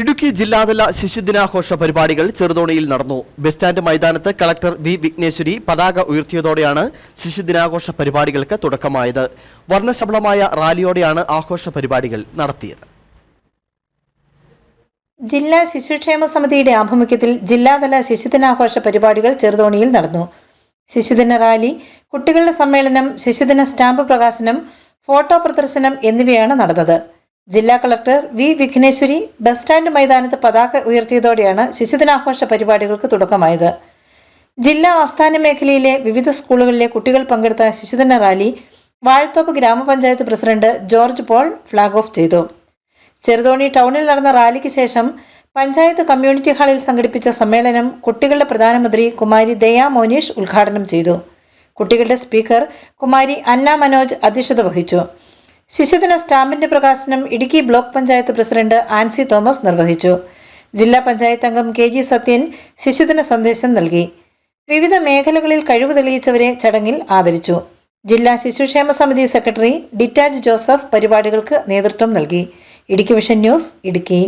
ഇടുക്കി ജില്ലാതല ശിശുദിനാഘോഷ പരിപാടികൾ ചെറുതോണിയിൽ നടന്നു. ബസ് സ്റ്റാൻഡ് മൈതാനത്ത് കളക്ടർ വി വിഘ്നേശ്വരി പതാക ഉയർത്തിയതോടെയാണ് ശിശുദിനാഘോഷ പരിപാടികൾക്ക് തുടക്കമായത്. വർണശബളമായ റാലിയോടെയാണ് ആഘോഷ പരിപാടികൾ നടത്തിയത്. ജില്ലാ ശിശുക്ഷേമ സമിതിയുടെ ആഭിമുഖ്യത്തിൽ ജില്ലാതല ശിശുദിനാഘോഷ പരിപാടികൾ ചെറുതോണിയിൽ നടന്നു. ശിശുദിന റാലി കുട്ടികളുടെ സമ്മേളനം ശിശുദിന സ്റ്റാമ്പ് പ്രകാശനം ഫോട്ടോ പ്രദർശനം എന്നിവയാണ് നടന്നത്. ജില്ലാ collector V Vighneshwari bus stand മൈതാനത്ത് പതാക ഉയർത്തിയതോടെയാണ് ശിശുദിനാഘോഷ പരിപാടികൾക്ക് തുടക്കമായത്. ജില്ലാ ആസ്ഥാന മേഖലയിലെ വിവിധ സ്കൂളുകളിലെ കുട്ടികൾ പങ്കെടുത്ത ശിശുദിന റാലി വാഴത്തോപ്പ് ഗ്രാമപഞ്ചായത്ത് president George Paul flag off ചെയ്തു. ചെറുതോണി ടൗണിൽ നടന്ന റാലിക്ക് ശേഷം പഞ്ചായത്ത് കമ്മ്യൂണിറ്റി ഹാളിൽ സംഘടിപ്പിച്ച സമ്മേളനം കുട്ടികളുടെ പ്രധാനമന്ത്രി കുമാരി ദയാ മോനീഷ് ഉദ്ഘാടനം ചെയ്തു. കുട്ടികളുടെ സ്പീക്കർ കുമാരി അന്ന മനോജ് അധ്യക്ഷത വഹിച്ചു. ശിശുദിന സ്റ്റാമ്പിന്റെ പ്രകാശനം Idukki block panchayat president Ancy Thomas നിർവഹിച്ചു. ജില്ലാ പഞ്ചായത്ത് അംഗം കെ ജി സത്യൻ ശിശുദിന സന്ദേശം നൽകി. വിവിധ മേഖലകളിൽ കഴിവ് തെളിയിച്ചവരെ ചടങ്ങിൽ ആദരിച്ചു. ജില്ലാ ശിശുക്ഷേമ സമിതി സെക്രട്ടറി ഡിറ്റാജ് ജോസഫ് പരിപാടികൾക്ക് നേതൃത്വം നൽകി. Idukki vision news Idukki.